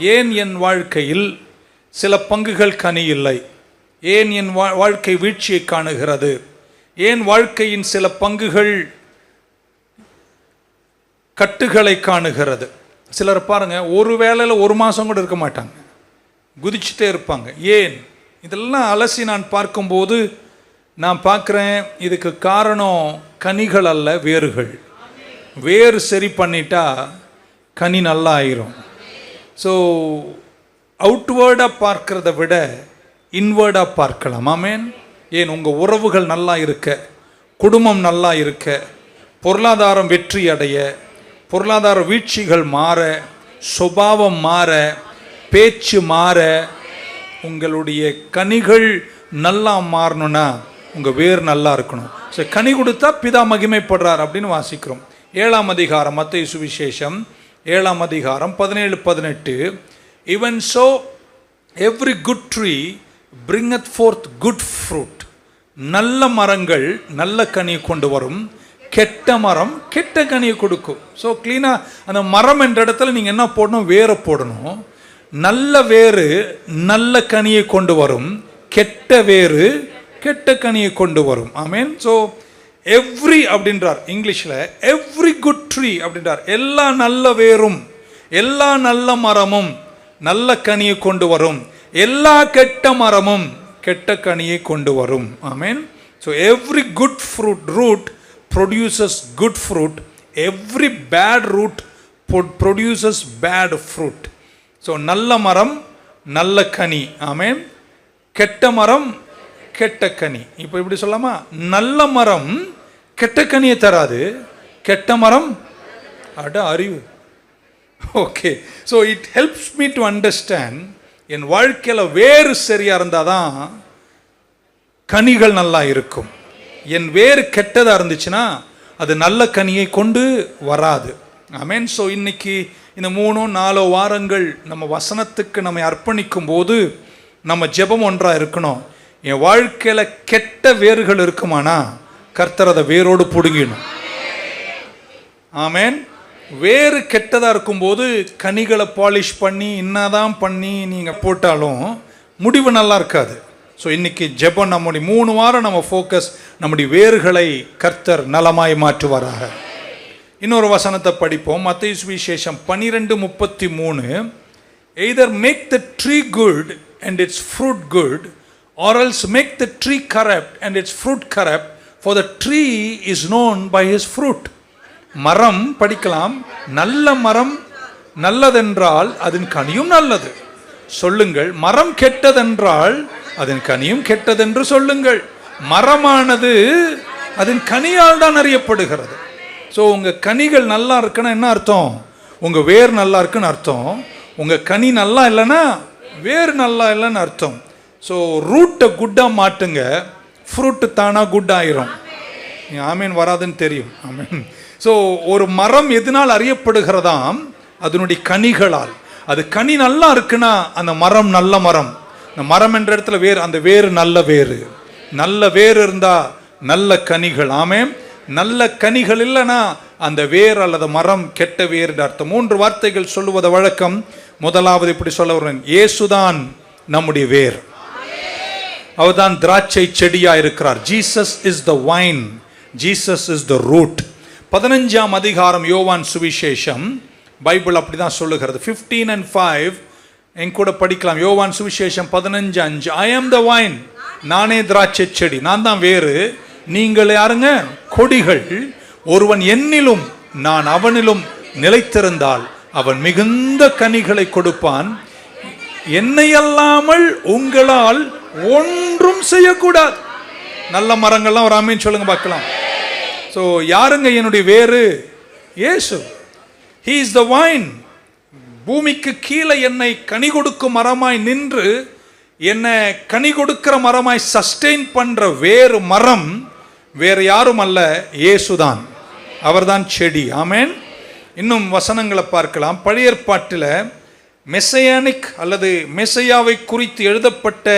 ஏன் என் வாழ்க்கையில் சில பங்குகள் கனி இல்லை? ஏன் என் வா- வாழ்க்கை வீழ்ச்சியை காணுகிறது? ஏன் வாழ்க்கையின் சில பங்குகள் கட்டுகளை காணுகிறது? சிலர் பாருங்கள் ஒரு வேளையில் ஒரு மாதம் கூட இருக்க மாட்டாங்க. குதிச்சுட்டே இருப்பாங்க. ஏன்? இதெல்லாம் அலசி நான் பார்க்கும்போது நான் பார்க்குறேன் இதுக்கு காரணம் கனிகள் அல்ல வேர்கள். வேர் சரி பண்ணிட்டா கனி நல்லா ஆயிரும். ஸோ அவுட்வேர்டாக பார்க்கிறத விட இன்வேர்டாக பார்க்கலாம். ஆமேன். ஏன்? உங்கள் உறவுகள் நல்லா இருக்க குடும்பம் நல்லா இருக்க பொருளாதாரம் வெற்றி அடைய பொருளாதார வீழ்ச்சிகள் மாற சுபாவம் மாற பேச்சு மாற உங்களுடைய கனிகள் நல்லா மாறணும்னா உங்கள் வேர் நல்லா இருக்கணும். ஸோ கனி கொடுத்தா பிதா மகிமைப்படுறார் அப்படின்னு வாசிக்கிறோம். ஏழாம் அதிகாரம் மத்திய சுவிசேஷம். ஏழாம் அதிகாரம் பதினேழு பதினெட்டு. Even so every good tree bringeth forth good fruit நல்ல மரங்கள் நல்ல கனியை கொண்டு வரும். கெட்ட மரம் கெட்ட கனியை கொடுக்கும். ஸோ க்ளீனாக அந்த மரம் என்ற இடத்துல நீங்கள் என்ன போடணும்? வேரை போடணும். நல்ல வேறு நல்ல கனியை கொண்டு வரும். கெட்ட வேறு கெட்ட கனியை கொண்டு வரும். ஐ மீன் ஸோ எவ்ரி அப்படின்றார். இங்கிலீஷில் எவ்ரி குட் ட்ரீ அப்படின்றார். எல்லா நல்ல வேரும் எல்லா நல்ல மரமும் நல்ல கனியை கொண்டு வரும். எல்லா கெட்ட மரமும் கெட்ட கனியை கொண்டு வரும். ஆமீன் so every good fruit root produces good fruit every bad root produces bad fruit so நல்ல மரம் நல்ல கனி. ஆமேன் கெட்ட மரம் கெட்ட கனி. இப்போ இப்படி சொல்லாமா? நல்ல மரம் கெட்ட கனியை தராது. கெட்ட மரம் அட அறிவு. Okay so it helps me to understand என் வாழ்க்கையில் வேறு சரியாக இருந்தால் தான் கனிகள் நல்லா இருக்கும். என் வேறு கெட்டதாக இருந்துச்சுன்னா அது நல்ல கனியை கொண்டு வராது. ஆமேன் ஸோ இன்னைக்கு இந்த மூணோ நாலோ வாரங்கள் நம்ம வசனத்துக்கு நம்ம அர்ப்பணிக்கும் போது நம்ம ஜெபம் ஒன்றாக இருக்கணும். என் வாழ்க்கையில் கெட்ட வேர்கள் இருக்குமானா கர்த்தர் அதை வேரோடு பிடுங்கிடணும். ஆமேன். வேறு கெட்டதாக இருக்கும்போது கனிகளை பாலிஷ் பண்ணி இன்னாதான் பண்ணி நீங்கள் போட்டாலும் முடிவு நல்லா இருக்காது. ஸோ இன்னைக்கு ஜெபம் நம்முடைய மூணு வாரம் நம்ம ஃபோக்கஸ் நம்முடைய வேர்களை கர்த்தர் நலமாய் மாற்றுவாராக. இன்னொரு வசனத்தை படிப்போம். மத்திய சுவிசேஷம் பனிரெண்டு முப்பத்தி மூணு. Either make the tree good and its fruit good or else make the tree corrupt and its fruit corrupt for the tree is known by his fruit மரம் படிக்கலாம். நல்ல மரம் நல்லதென்றால் அதன் கனியும் நல்லது. சொல்லுங்கள் மரம் கெட்டதென்றால் அதன் கனியும் கெட்டதென்று சொல்லுங்கள். மரமானது அதன் கனியால் தான் அறியப்படுகிறது. ஸோ உங்கள் கனிகள் நல்லா இருக்குன்னா என்ன அர்த்தம்? உங்கள் வேர் நல்லா இருக்குன்னு அர்த்தம். உங்கள் கனி நல்லா இல்லைன்னா வேர் நல்லா இல்லைன்னு அர்த்தம். ஸோ ரூட்டை குட்டாக மாட்டுங்க ஃப்ரூட்டு தானாக குட் ஆயிரும் ஆமீன் வராதுன்னு தெரியும். ஆமீன். ஸோ ஒரு மரம் எதனால் அறியப்படுகிறதாம்? அதனுடைய கனிகளால். அது கனி நல்லா இருக்குன்னா அந்த மரம் நல்ல மரம். அந்த மரம் என்ற இடத்துல வேறு அந்த வேறு நல்ல வேறு. நல்ல வேர் இருந்தால் நல்ல கனிகள். ஆமே நல்ல கனிகள் இல்லைன்னா அந்த வேர் அல்லது மரம் கெட்ட வேர் அர்த்தம். மூன்று வார்த்தைகள் சொல்லுவது வழக்கம். முதலாவது இப்படி சொல்ல வருவேன் இயேசுதான் நம்முடைய வேர். அவர்தான் திராட்சை செடியா இருக்கிறார் Jesus is the vine Jesus is the root பதினஞ்சாம் அதிகாரம் யோவான் சுவிசேஷம். பைபிள் அப்படிதான் சொல்லுகிறது. ஃபிஃப்டீன் அண்ட் ஃபைவ் என் கூட படிக்கலாம். யோவான் சுவிசேஷம் பதினஞ்சு அஞ்சு. ஐ ஆம் த வைன் நானே திராட்சை செடி. நான் தான் வேறு. நீங்கள் யாருங்க? கொடிகள். ஒருவன் என்னிலும் நான் அவனிலும் நிலைத்திருந்தால் அவன் மிகுந்த கனிகளை கொடுப்பான். என்னை அல்லாமல் உங்களால் ஒன்றும் செய்யக்கூடாது. நல்ல மரங்கள்லாம் ஒரு ஆமீன் சொல்லுங்க பார்க்கலாம். ஸோ யாருங்க என்னுடைய வேறு? ஏசு ஹீ இஸ் த வைன் பூமிக்கு கீழே என்னை கனி கொடுக்கும் மரமாய் நின்று என்னை கனி கொடுக்கிற மரமாய் சஸ்டெயின் பண்ற வேறு மரம் வேறு யாரும் அல்ல இயேசுதான். அவர்தான் செடி. ஆமேன். இன்னும் வசனங்களை பார்க்கலாம். பழைய ஏற்பாட்டில் மெசையானிக் அல்லது மெசையாவை குறித்து எழுதப்பட்ட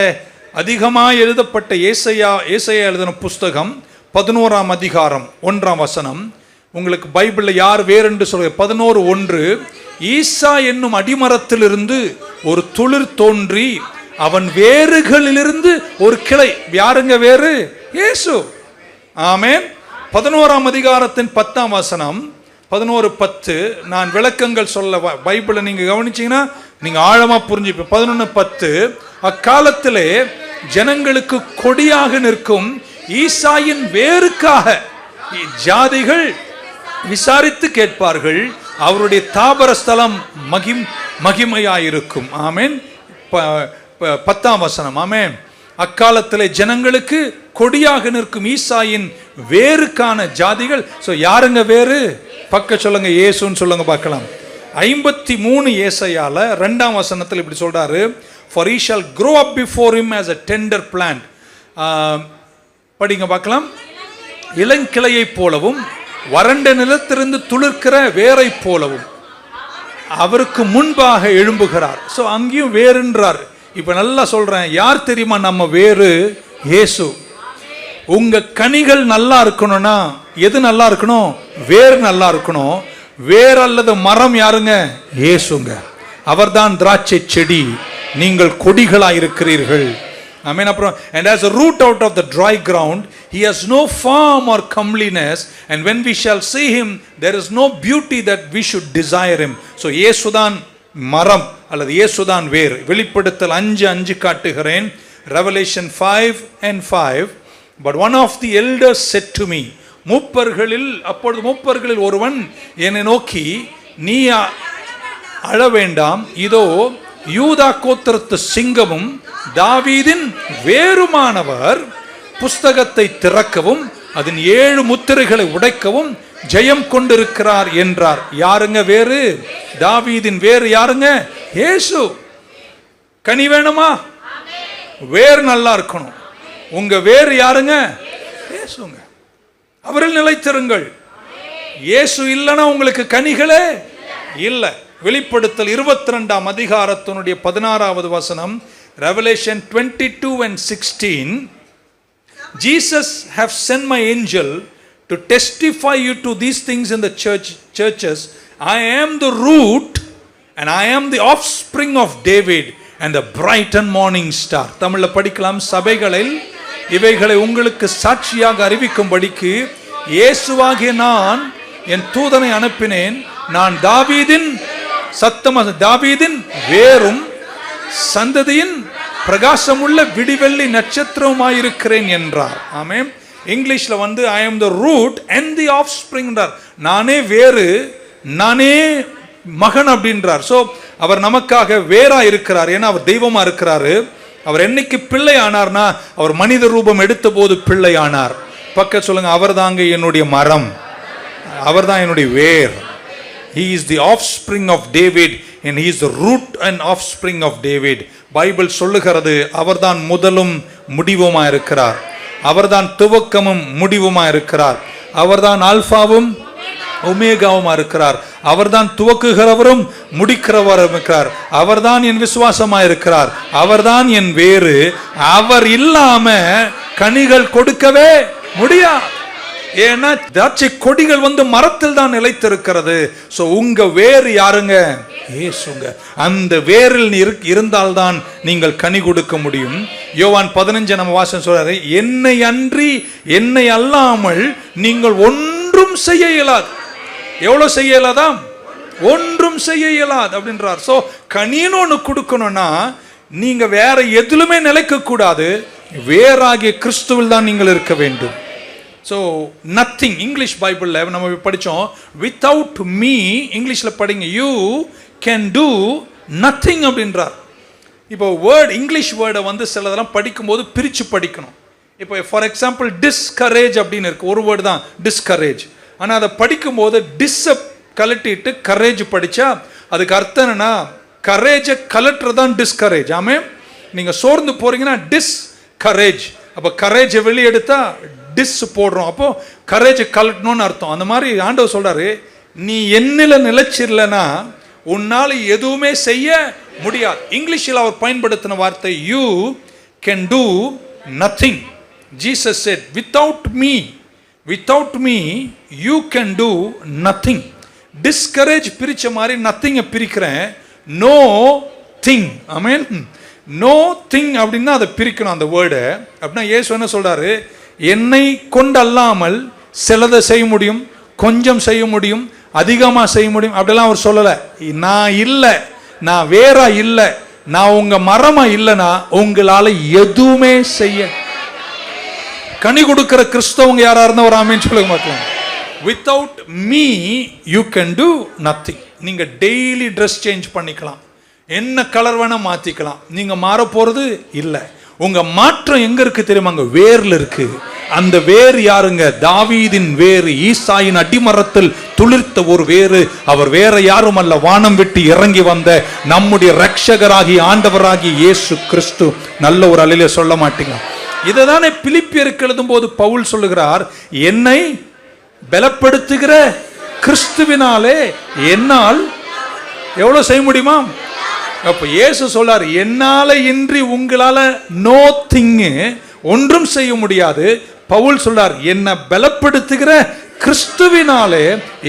அதிகமாக எழுதப்பட்ட ஏசையா ஏசையா எழுதின புஸ்தகம் பதினோராம் அதிகாரம் ஒன்றாம் வசனம். உங்களுக்கு பைபிளில் யார் வேறென்று சொல்ற பதினோரு ஒன்று. ஈசா என்னும் அடிமரத்திலிருந்து ஒரு துளிர் தோன்றி அவன் வேறுகளிலிருந்து ஒரு கிளை. யாருங்க வேறு? ஏசு ஆமேன். பதினோராம் அதிகாரத்தின் பத்தாம் வசனம். பதினோரு பத்து. நான் விளக்கங்கள் சொல்ல வ- பைபிளை நீங்கள் கவனிச்சீங்கன்னா நீங்கள் ஆழமாக புரிஞ்சுப்பீங்க. பதினொன்று பத்து. அக்காலத்திலே ஜனங்களுக்கு கொடியாக நிற்கும் ஈசாயின் வேருக்காக ஜாதிகள் விசாரித்து கேட்பார்கள். அவருடைய தாபர ஸ்தலம் மகிம் மகிமையாயிருக்கும். ஆமேன். ப- ப- பத்தாம் வசனம். ஆமேன். அக்காலத்திலே ஜனங்களுக்கு கொடியாக நிற்கும் ஈசாயின் வேருக்கான ஜாதிகள். ஸோ யாருங்க வேறு? பக்க சொல்லுங்க இயேசுன்னு சொல்லுங்க பார்க்கலாம். ஐம்பத்தி மூணு ஏசையால ரெண்டாம் வசனத்தில் இப்படி சொல்றாரு. For he shall grow up before him as a tender plant படிங்க பார்க்கலாம். இளங்கிளையைப் போலவும் வறண்ட நிலத்திலிருந்து துளிர்க்கிற வேரைப் போலவும் அவருக்கு முன்பாக எழும்புகிறார். ஸோ அங்கேயும் வேறுன்றார். இப்போ நல்லா சொல்கிறேன் யார் தெரியுமா நம்ம வேறு? இயேசு. உங்கள் கனிகள் நல்லா இருக்கணும்னா எது நல்லா இருக்கணும்? வேர் நல்லா இருக்கணும். வேர் அல்லது மரம் யாருங்க? இயேசுங்க. அவர்தான் திராட்சை செடி. நீங்கள் கொடிகளாக இருக்கிறீர்கள் I mean, அப்புறம் and as a root out of the dry ground, he has no form or comeliness, and when we shall see him, there is no beauty that we should desire him. So, இயேசுதான் மரம் அல்லது இயேசுதான் வேர். வெளிப்படுத்தல் அஞ்சு அஞ்சு காட்டுகிறேன். Revelation five and five but one of the elders said to me மூப்பர்களில் அப்பொழுது மூப்பர்களில் ஒருவன் என்னை நோக்கி நீ அழ வேண்டாம். இதோ யூதா கோத்திரத்து சிங்கமும் தாவீதின் வேறுமானவர் புஸ்தகத்தை திறக்கவும் அதன் ஏழு முத்திரைகளை உடைக்கவும் ஜெயம் கொண்டிருக்கிறார் என்றார். யாருங்க வேறு? தாவீதின் வேறு யாருங்க? ஏசு. கனி வேணுமா? வேறு நல்லா இருக்கணும். உங்க வேறு யாருங்க? ஏசுங்க. அவரில் நிலைத்திருங்கள். இயேசு இல்லைன்னா உங்களுக்கு கனிகளே இல்லை. வெளிப்படுத்தல் இருபத்தி ரெண்டாம் அதிகாரத்தினுடைய பதினாறாவது வசனம் revelation twenty two and sixteen Jesus have sent my angel to testify you to these things in the church churches I am the root and I am the offspring of David and the bright and morning star தமிழில் படிக்கலாம் சபைகளில் இவைகளை உங்களுக்கு சாட்சியாக அறிவிக்கும்படிக்கு இயேசுவாகிய நான் என் தூதனை அனுப்பினேன். நான் தாவீதின் சத்தமாக தாவீதின் வேறும் சந்ததியின் பிரகாசமுள்ள விடிவெள்ளி நட்சத்திரமாயிருக்கிறேன் என்றார். ஆமே இங்கிலீஷில் வந்து I am the root and the of ஸ்ப்ரிங்ன்றார் நானே வேறு நானே மகன் அப்படின்றார். ஸோ அவர் நமக்காக வேறாக இருக்கிறார். ஏன்னா அவர் தெய்வமாக இருக்கிறாரு. அவர் என்னைக்கு பிள்ளை ஆனார்னா அவர் மனித ரூபம் எடுத்த போது பிள்ளை ஆனார் பக்க சொல்லுங்க அவர் தாங்க என்னுடைய மரம். அவர் தான் என்னுடைய வேர். He is the offspring of David and he is root and and offspring of David Bible சொல்லுகிறது அவர்தான் முதலும் முடிவுமா இருக்கிறார் அவர்தான் துவக்கமும் முடிவுமா இருக்கிறார் அவர்தான் ஆல்பாவும் ஒமேகாவுமா இருக்கிறார் அவர்தான் துவக்குகிறவரும் முடிக்கிறவரும் இருக்கிறார் அவர்தான் என் விசுவாசமா இருக்கிறார் அவர்தான் என் வேறு. அவர் இல்லாம கனிகள் கொடுக்கவே முடியாது. ஏன்னா திராட்சை கொடிகள் வந்து மரத்தில் தான் நிலைத்திருக்கிறது. ஸோ உங்க வேறு யாருங்க? ஏசுங்க. அந்த வேரில் இருந்தால்தான் நீங்கள் கனி கொடுக்க முடியும். யோவான் பதினஞ்சு நம்ம வாசம் சொல்றாரு என்னை அன்றி என்னை அல்லாமல் நீங்கள் ஒன்றும் செய்ய இயலாது. எவ்வளவு செய்ய இயலாதாம் ஒன்றும் செய்ய இயலாது அப்படின்றார். ஸோ கனின்னு ஒன்று கொடுக்கணும்னா நீங்க வேற எதிலுமே நிலைக்க கூடாது வேறாகிய கிறிஸ்துவில் தான் நீங்கள் இருக்க வேண்டும். ஸோ நத்திங் இங்கிலீஷ் பைபிளில் நம்ம படித்தோம் வித்தவுட் மீ இங்கிலீஷில் படிங்க யூ கேன் டூ நத்திங் அப்படின்றார். இப்போ வேர்டு இங்கிலீஷ் வேர்டை வந்து சிலதெல்லாம் படிக்கும்போது பிரித்து படிக்கணும். இப்போ ஃபார் எக்ஸாம்பிள் டிஸ்கரேஜ் அப்படின்னு இருக்குது ஒரு வேர்டு தான் டிஸ்கரேஜ் ஆனால் அதை படிக்கும்போது டிஸ்ஸை கலட்டிட்டு கரேஜ் படித்தா அதுக்கு அர்த்தம் என்னன்னா கரேஜை கலட்டுறது தான் டிஸ்கரேஜ் ஆமே நீங்கள் சோர்ந்து போகிறீங்கன்னா டிஸ்கரேஜ் அப்போ கரேஜை வெளியெடுத்தால் டிஸ் போடுறோம். அப்போ கரேஜை கலட்டணும்னு அர்த்தம். அந்த மாதிரி ஆண்டவர் சொல்றாரு நீ என்னில் நிலைச்சிரலனா உன்னால் எதுவுமே செய்ய முடியாது. இங்கிலீஷில் அவர் பயன்படுத்தின வார்த்தை you can do nothing Jesus said without me without me you can do nothing discourage பிரித்த மாதிரி நத்திங்கை பிரிக்கிறேன். No thing I mean no thing அப்படின்னா அதை பிரிக்கணும் அந்த வேர்டை அப்படின்னா ஏசு என்ன சொல்கிறாரு என்னை கொண்டல்லாமல் சிலதை செய்ய முடியும் கொஞ்சம் செய்ய முடியும் அதிகமாக செய்ய முடியும் அப்படிலாம் அவர் சொல்லலை. நான் இல்லை நான் வேற இல்லை நான் உங்க மரமா இல்லைன்னா உங்களால எதுவுமே செய்ய கனி கொடுக்கிற கிறிஸ்தவங்க யாரா இருந்தா ஒரு ஆமின்னு சொல்லுங்க பார்க்கலாம். Without me you can do nothing நீங்க டெய்லி ட்ரெஸ் சேஞ்ச் பண்ணிக்கலாம். என்ன கலர் வேணா மாத்திக்கலாம். நீங்க மாற போறது இல்லை. உங்க மாற்றம் எங்க இருக்கு தெரியுமா? அங்கே வேர்ல இருக்கு. அந்த வேறு யாருங்க? தாவீதின் வேறு ஈசாயின் அடிமரத்தில் துளிர்த்த ஒரு வேறு. அவர் வேற யாரும் அல்ல வானம் விட்டு இறங்கி வந்த நம்முடைய ரட்சகராகி ஆண்டவராகி இயேசு கிறிஸ்து. நல்ல ஒரு அலையில சொல்ல மாட்டீங்க இதை தானே பிலிப்பியருக்கு எழுதும் போது பவுல் சொல்லுகிறார் என்னை பலப்படுத்துகிற கிறிஸ்துவினாலே என்னால் எவ்வளவு செய்ய முடியுமா? அப்ப இயேசு சொல்லார் என்னால இன்றி உங்களால நோ திங்கு ஒன்றும் செய்ய முடியாது. பவுல் சொல்றார் என்னை பலப்படுத்துகிற கிறிஸ்துவினாலே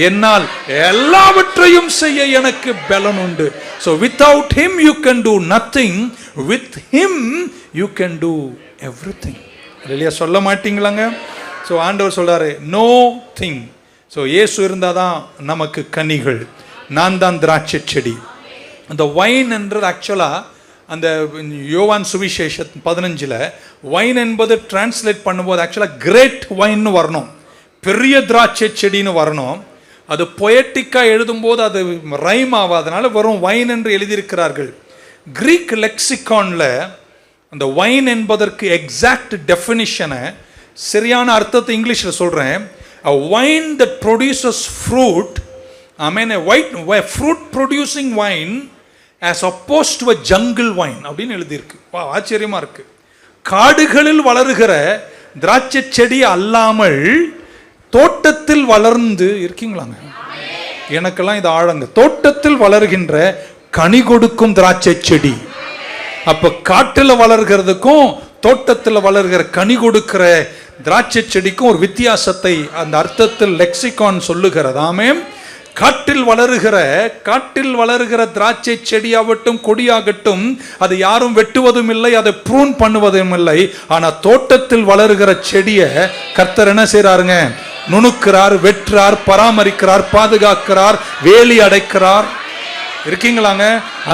என்னால் எல்லாவற்றையும் செய்ய எனக்கு பலன் உண்டு. So without him you can do nothing with him you can do everything இல்லையா சொல்ல மாட்டீங்களாங்க? ஸோ ஆண்டவர் சொல்றாரு நோ திங் ஸோ இயேசு இருந்தால் தான் நமக்கு கனிகள். நான் தான் திராட்சை செடி. அந்த வைன் என்றது ஆக்சுவலாக அந்த யோவான் சுவிசேஷ பதினஞ்சில் வைன் என்பது டிரான்ஸ்லேட் பண்ணும்போது ஆக்சுவலாக கிரேட் வைன்னு வரணும். பெரிய திராட்சை செடின்னு வரணும். அது பொயட்டிக்காக எழுதும்போது அது ரைம் ஆகாதனால வரும் வைன் என்று எழுதியிருக்கிறார்கள். கிரீக் லெக்சிகானில் அந்த வைன் என்பதற்கு எக்ஸாக்ட் டெஃபினிஷனை சரியான அர்த்தத்தை இங்கிலீஷில் சொல்கிறேன் a vine that produces fruit I mean a white fruit producing vine as opposed to a jungle vine அப்படின்னு எழுதியிருக்கு. வா ஆச்சரியமாக இருக்குது காடுகளில் வளருகிற திராட்சை செடி அல்லாமல் தோட்டத்தில் வளர்ந்து இருக்கீங்களாங்க? எனக்கெல்லாம் இது ஆழங்க. தோட்டத்தில் வளர்கின்ற கனி கொடுக்கும் திராட்சை செடி. அப்போ காட்டில் வளர்கிறதுக்கும் தோட்டத்தில் வளர்கிற கனி கொடுக்கிற திராட்சை செடிக்கும் ஒரு வித்தியாசத்தை அந்த அர்த்தத்தில் லெக்சிகான் சொல்லுகிறதாமே காட்டில் வளருகிற காட்டில் வளருகிற திராட்சை செடியாகட்டும் கொடியாகட்டும் அதை யாரும் வெட்டுவதும் இல்லை அதை ப்ரூன் பண்ணுவதும் இல்லை. ஆனால் தோட்டத்தில் வளருகிற செடியை கர்த்தர் என்ன செய்கிறாருங்க நுணுக்கிறார் வெட்டுறார் பராமரிக்கிறார் பாதுகாக்கிறார் வேலி அடைக்கிறார். இருக்கீங்களாங்க?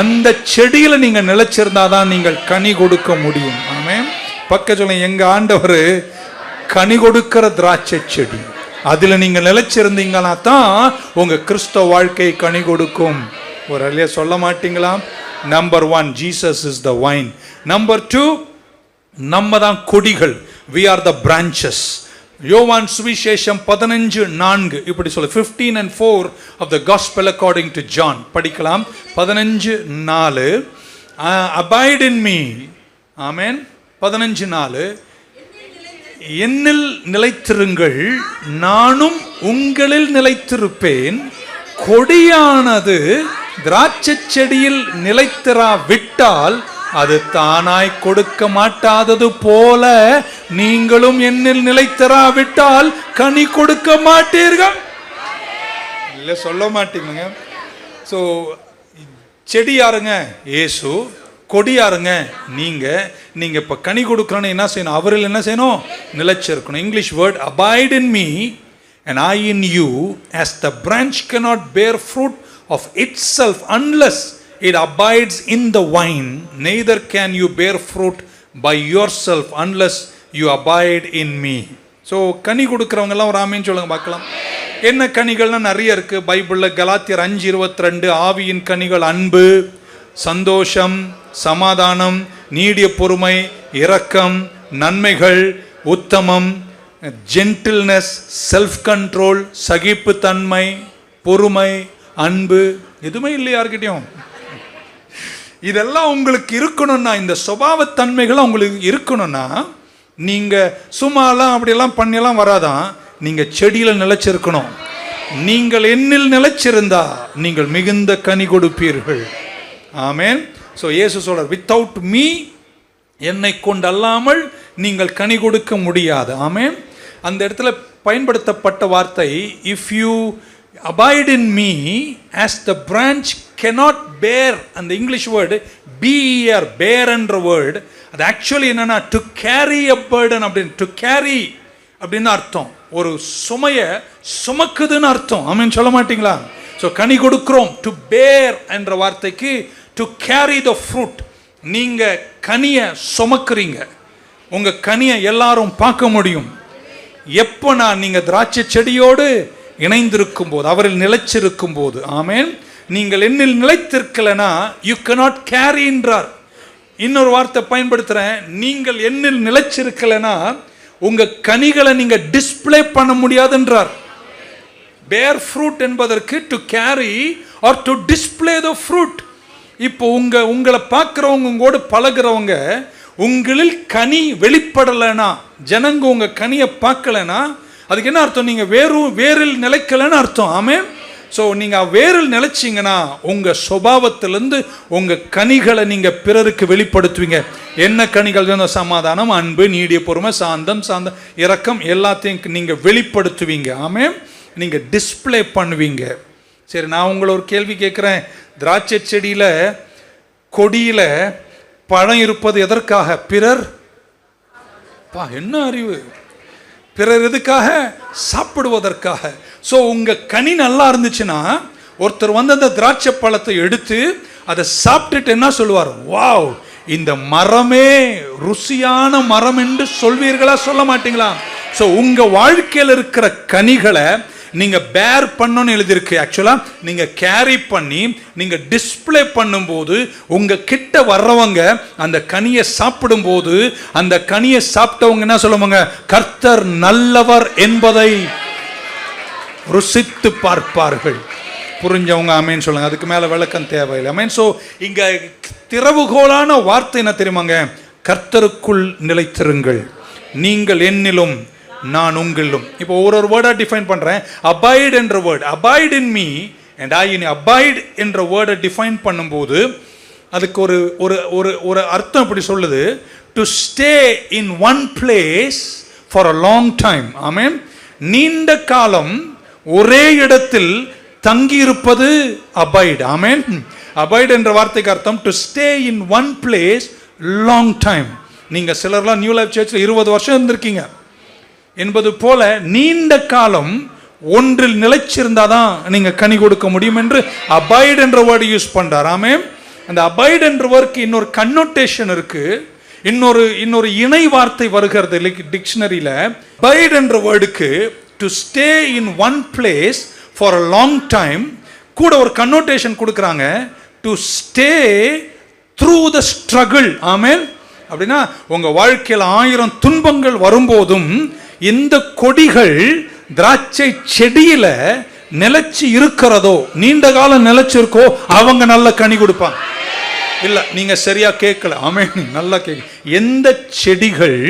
அந்த செடியில் நீங்கள் நிலைச்சிருந்தாதான் நீங்கள் கனி கொடுக்க முடியும். ஆமே பக்க சொல்ல எங்கள் ஆண்டவர் கனி கொடுக்கிற திராட்சை செடி. அதுல நீங்க நிலைச்சிருந்தீங்கன்னா தான் உங்க கிறிஸ்தவ வாழ்க்கை கனி கொடுக்கும். ஒரு அழிய சொல்ல மாட்டீங்களா? Number one Jesus is the vine number two நம்ம தான் கொடிகள். வி ஆர் த பிரான்ச்சஸ் யோவான் சுவிசேஷம் பதினஞ்சு நான்கு. இப்படி சொல்லு. Fifteen and four of the gospel according to John படிக்கலாம். பதினஞ்சு நாலு. அபைட் இன் மீ ஆமேன் பதினஞ்சு நாலு. என்னில் நிலைத்திருங்கள் நானும் உங்களில் நிலைத்திருப்பேன். கொடியானது திராட்சை செடியில் நிலைத்திரா விட்டால் அது தானாய் கொடுக்க மாட்டாதது போல நீங்களும் என்னில் நிலைத்திரா விட்டால் கனி கொடுக்க மாட்டீர்கள். இல்ல சொல்ல மாட்டீங்க ஸோ செடி யாருங்க? ஏசு கொடியாருங்க. நீங்கள் நீங்க நீங்க இப்ப கனி கொடுக்கணும்னு என்ன செய்யணும்? அவரில் என்ன செய்யணும்? நிலைச்சிருக்கணும் English word abide in me and I in you as the branch cannot bear fruit of itself unless it abides in the vine neither can you bear fruit by by self unless you abide in me so கனி கொடுக்குறவங்கெல்லாம் ஒரு ஆமின்னு சொல்லுங்க பார்க்கலாம். என்ன கனிகள்லாம் நிறைய இருக்குது பைபிளில் கலாத்தியர் அஞ்சு இருபத்தி ரெண்டு ஆவியின் கனிகள் அன்பு சந்தோஷம் சமாதானம் நீடிய பொறுமை இரக்கம் நன்மைகள் உத்தமம் ஜென்டில்னஸ் செல்ஃப் கண்ட்ரோல் சகிப்புத்தன்மை பொறுமை அன்பு எதுவுமே இல்லை யார்கிட்டயும்? இதெல்லாம் உங்களுக்கு இருக்கணும்னா இந்த சுபாவத்தன்மைகள் உங்களுக்கு இருக்கணும்னா நீங்க சும்மாலாம் அப்படியெல்லாம் பண்ணியெல்லாம் வராதான் நீங்க செடியில நிலைச்சிருக்கணும். நீங்கள் என்னில் நிலைச்சிருந்தா நீங்கள் மிகுந்த கனி கொடுப்பீர்கள். ஆமேன். ஸோ இயேசு சொல்கிறார் வித்தவுட் மீ என்னை கொண்டல்லாமல் நீங்கள் கனி கொடுக்க முடியாது. ஆமேன் அந்த இடத்துல பயன்படுத்தப்பட்ட வார்த்தை if you abide in me as the branch cannot bear அந்த இங்கிலீஷ் வேர்டு பிஇஆர் பேர் என்ற வேர்டு அது ஆக்சுவலி என்னென்னா டு கேரி அ பேர்டன் அப்படின்னு டு கேரி அப்படின்னு அர்த்தம். ஒரு சுமையை சுமக்குதுன்னு அர்த்தம். ஆமென் சொல்ல மாட்டீங்களா? ஸோ கனி கொடுக்குறோம் டு பேர் என்ற வார்த்தைக்கு டு கேரி த ஃப்ரூட் நீங்கள் கனியை சுமக்குறீங்க. உங்கள் கனியை எல்லாரும் பார்க்க முடியும். எப்போ நான் நீங்கள் திராட்சை செடியோடு இணைந்திருக்கும் போது அவரில் நிலைச்சிருக்கும் போது ஆமேன். நீங்கள் என்னில் நிலைத்திருக்கலனா யூ கனாட் கேரி என்றார். இன்னொரு வார்த்தை பயன்படுத்துகிறேன் நீங்கள் என்னில் நிலைச்சிருக்கலனா உங்கள் கனிகளை நீங்கள் டிஸ்ப்ளே பண்ண முடியாதுன்றார். பேர் ஃப்ரூட் என்பதற்கு to carry or to display the fruit இப்போ உங்க உங்களை பார்க்குறவங்க உங்களோடு பழகுறவங்க உங்களில் கனி வெளிப்படலைனா ஜனங்க உங்க கனியை பார்க்கலனா அதுக்கு என்ன அர்த்தம்? நீங்க வேறும் வேரில் நிலைக்கலைன்னு அர்த்தம். ஆமே ஸோ நீங்கள் வேரில் நிலைச்சிங்கன்னா உங்கள் சுபாவத்திலேருந்து உங்கள் கனிகளை நீங்கள் பிறருக்கு வெளிப்படுத்துவீங்க. என்ன கனிகள் சமாதானம் அன்பு நீடிய பொறுமை சாந்தம் சாந்தம் இரக்கம் எல்லாத்தையும் நீங்கள் வெளிப்படுத்துவீங்க. ஆமே நீங்கள் டிஸ்ப்ளே பண்ணுவீங்க. சரி நான் உங்களை ஒரு கேள்வி கேட்குறேன். திராட்சை செடியில் கொடியில் பழம் இருப்பது எதற்காக? பிறர்? பா என்ன அறிவு? பிறர் எதுக்காக? சாப்பிடுவதற்காக. ஸோ உங்கள் கனி நல்லா இருந்துச்சுன்னா ஒருத்தர் வந்து அந்த திராட்சை பழத்தை எடுத்து அதை சாப்பிட்டுட்டு என்ன சொல்லுவார்? வாவ் இந்த மரமே ருசியான மரம் என்று சொல்வீர்களா? சொல்ல மாட்டீங்களா? ஸோ உங்கள் வாழ்க்கையில் இருக்கிற கனிகளை நீங்க பேர் பண்ணணும்னு எழுதியிருக்கு. ஆக்சுவலா நீங்க கேரி பண்ணி நீங்க டிஸ்ப்ளே பண்ணும்போது உங்க கிட்ட வர்றவங்க அந்த கனியை சாப்பிடும்போது அந்த கனியை சாப்பிட்டவங்க என்ன சொல்லுவாங்க? கர்த்தர் நல்லவர் என்பதை ருசித்து பார்ப்பார்கள். புரிஞ்சவங்க அமைன்னு சொல்லுங்க. அதுக்கு மேல விளக்கம் தேவையில்லை. அமேன் ஸோ இங்க திறவுகோலான வார்த்தை என்ன தெரியுமாங்க? கர்த்தருக்குள் நிலைத்திருங்கள். நீங்கள் என்னிலும் நான் உங்களும். இப்போ ஒரு ஒரு வேர்டாக டிஃபைன் பண்ணுறேன் அபாய்டு என்ற word abide in me and I in abide என்ற வேர்டை டிஃபைன் பண்ணும்போது அதுக்கு ஒரு ஒரு ஒரு ஒரு அர்த்தம் இப்படி சொல்லுது. To stay in one place for a long time ஆமென் நீண்ட காலம் ஒரே இடத்தில் தங்கியிருப்பது அபாய்டு ஆமென் அபாய்டு என்ற வார்த்தைக்கு அர்த்தம் to stay in one place long time நீங்கள் சிலர்லாம் நியூ லைஃப் சேர்ச்சில் இருபது வருஷம் இருந்திருக்கீங்க. என்பது போல நீண்ட காலம் ஒன்றில் நிலைச்சிருந்தாதான் நீங்க கனி கொடுக்க முடியும் என்று அபைட் என்ற வேர்டு யூஸ் பண்றார். ஆமே அந்த அபைட் என்ற வேர்க்கு இன்னொரு கன்னோட்டேஷன் இருக்கு. இன்னொரு இன்னொரு இணை வார்த்தை வருகிறது டிக்ஷனரியில பைட் என்ற வேர்டுக்கு to stay in one place for a long time கூட ஒரு கன்னோட்டேஷன் கொடுக்குறாங்க. To stay through the struggle ஆமேல் அப்படின்னா உங்க வாழ்க்கையில் ஆயிரம் துன்பங்கள் வரும்போதும் இந்த கொடிகள் திராட்சை செடியில நிலைச்சு இருக்கிறதோ நீண்ட காலம் நிலைச்சிருக்கோ அவங்க நல்ல கனி கொடுப்பாங்க. இல்ல நீங்க சரியா கேட்கல. ஆமே நல்லா கேட்க எந்த செடிகள்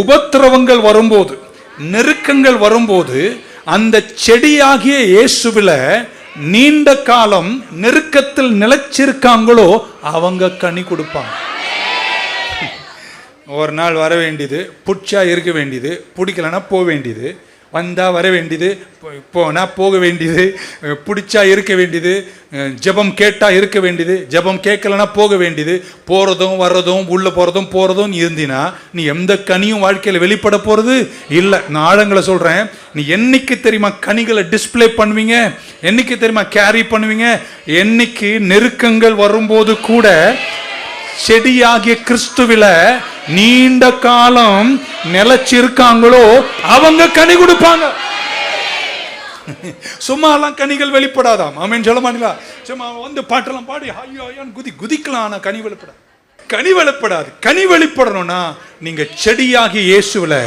உபத்திரவங்கள் வரும்போது நெருக்கங்கள் வரும்போது அந்த செடியாகிய இயேசுவில நீண்ட காலம் நெருக்கத்தில் நிலைச்சிருக்காங்களோ அவங்க கனி கொடுப்பாங்க. ஒரு நாள் வர வேண்டியது பிடிச்சா இருக்க வேண்டியது பிடிக்கலன்னா போக வேண்டியது வந்தால் வர வேண்டியது போனால் போக வேண்டியது பிடிச்சா இருக்க வேண்டியது ஜபம் ஜெபம் கேட்டால் இருக்க வேண்டியது ஜெபம் கேட்கலன்னா போக வேண்டியது போகிறதும் வர்றதும் உள்ளே போகிறதும் போகிறதும் இருந்தினா நீ எந்த கனியும் வாழ்க்கையில் வெளிப்பட போகிறது இல்லை. நான் ஆழங்களை சொல்கிறேன் நீ என்னைக்கு தெரியுமா கனிகளை டிஸ்ப்ளே பண்ணுவீங்க? என்னைக்கு தெரியுமா கேரி பண்ணுவீங்க? என்னைக்கு நெருக்கங்கள் வரும்போது கூட செடியாகிய கிறிஸ்துவில் நீண்ட காலம் நிலைச்சிருக்காங்களோ அவங்க கனி கொடுப்பாங்க. சும்மாலாம் கனிகள் வெளிப்படாதாம். ஆமென் சொல்ல மாட்டீங்களா? சும்மா வந்து பாட்டெல்லாம் பாடி ஐயோ குதி குதிக்கலாம். ஆனால் கனி வெளிப்படாது. கனி வெளிப்படாது. கனி வெளிப்படணும்னா நீங்க செடியாகி இயேசுவில்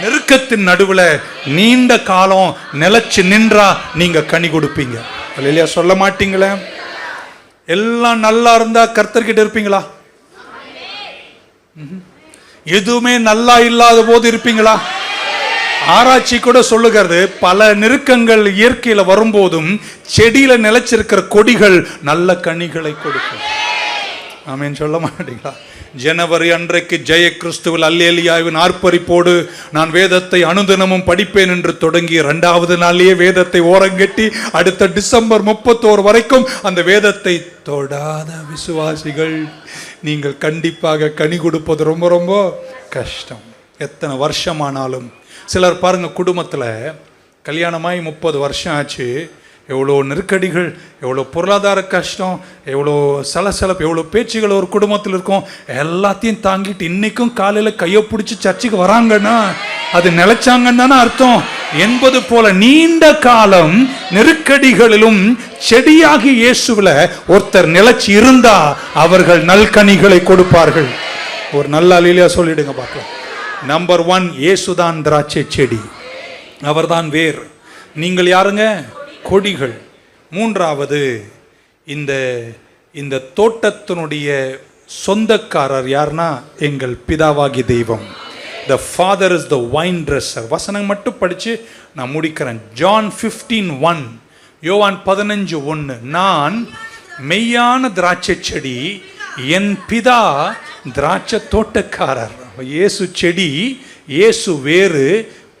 நெருக்கத்தின் நடுவில் நீண்ட காலம் நிலைச்சு நின்றா நீங்க கனி கொடுப்பீங்க. இல்லையா சொல்ல மாட்டீங்களே? எல்லாம் நல்லா இருந்தா கர்த்தர்கிட்ட இருப்பீங்களா? ம்ஹும். எதுவுமே நல்லா இல்லாத போது இருப்பீங்களா? ஆராய்ச்சி கூட சொல்லுகிறது பல நெருக்கங்கள் இயற்கையில வரும்போதும் செடியில நிலைச்சிருக்கிற கொடிகள் நல்ல கனிகளை கொடுக்கும். ஆமென். சொல்ல மாட்டீங்களா? ஜனவரி அன்றைக்கு ஜெய கிறிஸ்துவில் அல்லேலியாவின் ஆர்ப்பரிப்போடு நான் வேதத்தை அனுதினமும் படிப்பேன் என்று தொடங்கி இரண்டாவது நாளிலேயே வேதத்தை ஓரங்கட்டி அடுத்த டிசம்பர் முப்பத்தோரு வரைக்கும் அந்த வேதத்தை தொடாத விசுவாசிகள் நீங்கள் கண்டிப்பாக கனி கொடுப்பது ரொம்ப ரொம்ப கஷ்டம். எத்தனை வருஷமானாலும். சிலர் பாருங்கள் குடும்பத்தில் கல்யாணமாகி முப்பது வருஷம் ஆச்சு. எவ்வளோ நெருக்கடிகள் எவ்வளோ பொருளாதார கஷ்டம் எவ்வளோ சலசலப்பு எவ்வளோ பேச்சுகள் ஒரு குடும்பத்தில் இருக்கும் எல்லாத்தையும் தாங்கிட்டு இன்றைக்கும் காலையில் கையை பிடிச்சி சர்ச்சுக்கு வராங்கன்னா அது நிலைச்சாங்கன்னு தானே அர்த்தம். என்பது போல நீண்ட காலம் நெருக்கடிகளிலும் செடியாகி இயேசுவில் ஒருத்தர் நிலைச்சு இருந்தா அவர்கள் நல்கனிகளை கொடுப்பார்கள். ஒரு நல்ல அலிலியா சொல்லிடுங்க பார்க்கலாம். நம்பர் ஒன் இயேசுதான் திராட்சை செடி. அவர்தான் வேர். நீங்கள் யாருங்க? கொடிகள். மூன்றாவது இந்த இந்த தோட்டத்தினுடைய சொந்தக்காரர் யாருன்னா எங்கள் பிதாவாகி தெய்வம். The father is the vine dresser வசனம் மட்டும் படித்து நான் முடிக்கிறேன். ஜான் ஃபிஃப்டீன் ஒன் யோவான் பதினஞ்சு ஒன்று நான் மெய்யான திராட்சை செடி என் பிதா திராட்சை தோட்டக்காரர். இயேசு செடி இயேசு வேறு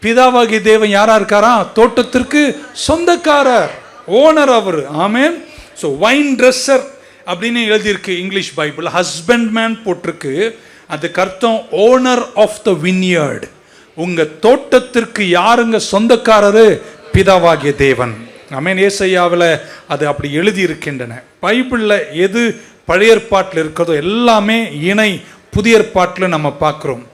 பிதாவாகிய தேவன் யாரா இருக்காரா? தோட்டத்திற்கு சொந்தக்காரர் ஓனர் அவர். ஆமேன் ஸோ வைன் ட்ரெஸ்ஸர் அப்படின்னு எழுதியிருக்கு இங்கிலீஷ் பைபிள் ஹஸ்பண்ட் மேன் போட்டிருக்கு. அதுக்கு அர்த்தம் ஓனர் ஆஃப் த வின்யர்டு உங்க தோட்டத்திற்கு யாருங்க சொந்தக்காரரு? பிதாவாகிய தேவன். அமேன் ஏசையாவில் அது அப்படி எழுதி இருக்கின்றன பைபிளில் எது பழைய ஏற்பாட்டில் இருக்கிறதோ எல்லாமே இணை புதிய ஏற்பாட்டில் நம்ம பார்க்குறோம்.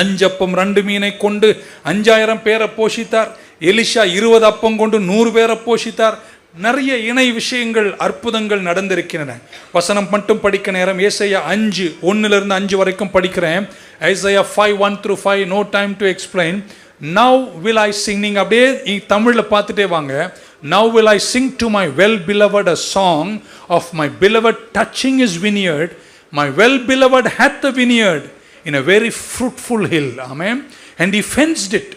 அஞ்சப்பம் ரெண்டு மீனை கொண்டு அஞ்சாயிரம் பேரை போஷித்தார். எலிஷா இருபது அப்பம் கொண்டு நூறு பேரை போஷித்தார். நிறைய இணை விஷயங்கள் அற்புதங்கள் நடந்திருக்கின்றன. வசனம் மட்டும் படிக்க நேரம். ஏசையா அஞ்சு ஒன்னுலேருந்து அஞ்சு வரைக்கும் படிக்கிறேன். Isaiah five one through five no time to explain now will I sing நீங்கள் அப்படியே தமிழில் பார்த்துட்டே வாங்க. Now will I sing to my well beloved a song of my beloved touching is vineyard my well beloved hath the vineyard in a very fruitful hill. Amen. And he fenced it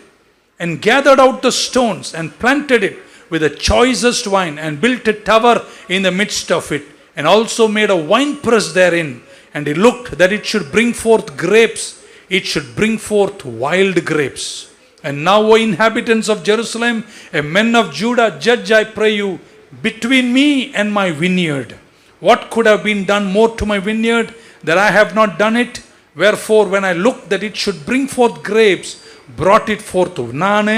and gathered out the stones and planted it with the choicest wine and built a tower in the midst of it and also made a wine press therein. And he looked that it should bring forth grapes, it should bring forth wild grapes. And now, O inhabitants of Jerusalem, a men of Judah, judge, I pray you, between me and my vineyard. What could have been done more to my vineyard that I have not done it? Wherefore, when I looked that it should bring forth grapes, brought it forth. நான்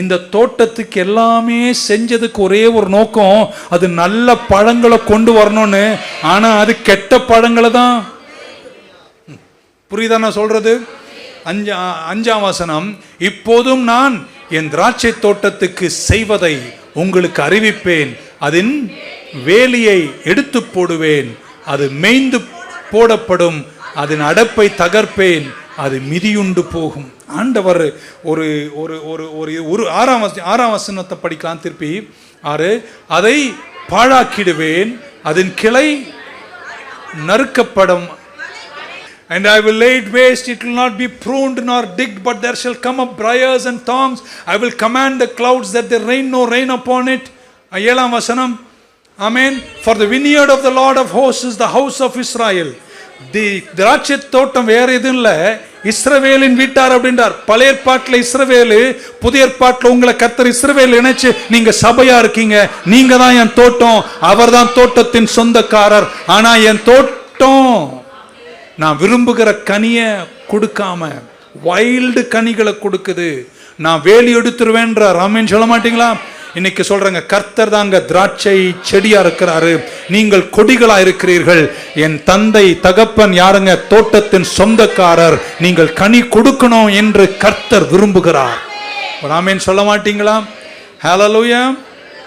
இந்த தோட்டத்துக்கு எல்லாமே செஞ்சதுக்கு ஒரே ஒரு நோக்கம் அது நல்ல பழங்களை கொண்டு வரணும்னு. ஆனால் அது கெட்ட பழங்களை தான். புரியுதா நான் சொல்றது? அஞ்சா அஞ்சாம் வசனம் இப்போதும் நான் என் திராட்சை தோட்டத்துக்கு செய்வதை உங்களுக்கு அறிவிப்பேன். அதன் வேலியை எடுத்து போடுவேன். அது மேய்ந்து போடப்படும் அதன் அடப்பை தகர்ப்பேன் அது மிதியுண்டு போகும் ஆண்டவர் ஒரு ஒரு ஒரு ஒரு ஒரு ஆறாம் வசன ஆறாம் வசனத்தை படிக்கலாம் திருப்பி ஆறு அதை பாழாக்கிடுவேன் அதன் கிளை நறுக்கப்படும் and I will lay waste waste, it will not be pruned nor digged, but there shall come up briars and thorns. I will command the clouds that they rain no rain upon ஏழாம் வசனம் I mean for the vineyard of the Lord of hose is the house of Israel the திராட்சை தோட்டம் வேற எதுவும் இல்லை. இஸ்ரவேலின் வீட்டார் அப்படின்றார். பழைய ஏற்பாட்டில் இஸ்ரவேலு புதிய ஏற்பாட்டில் உங்களை கத்தர் இஸ்ரவேல் நினைச்சு நீங்க சபையா இருக்கீங்க. நீங்க தான் என் தோட்டம். அவர் தான் தோட்டத்தின் சொந்தக்காரர். ஆனா என் தோட்டம் நான் விரும்புகிற கனியை கொடுக்காம வைல்டு கனிகளை கொடுக்குது. நான் வேலி எடுத்துருவேன்றார். ஆமேன்னு சொல்ல மாட்டீங்களா? இன்னைக்கு சொல்றேங்க கர்த்தர் தாங்க திராட்சை செடியா இருக்கிறாரு. நீங்கள் கொடிகளா இருக்கிறீர்கள். என் தந்தை தகப்பன் யாருங்க? தோட்டத்தின் சொந்தக்காரர். நீங்கள் கனி கொடுக்கணும் என்று கர்த்தர் விரும்புகிறார். ராமேன் சொல்ல மாட்டீங்களா? ஹalleluya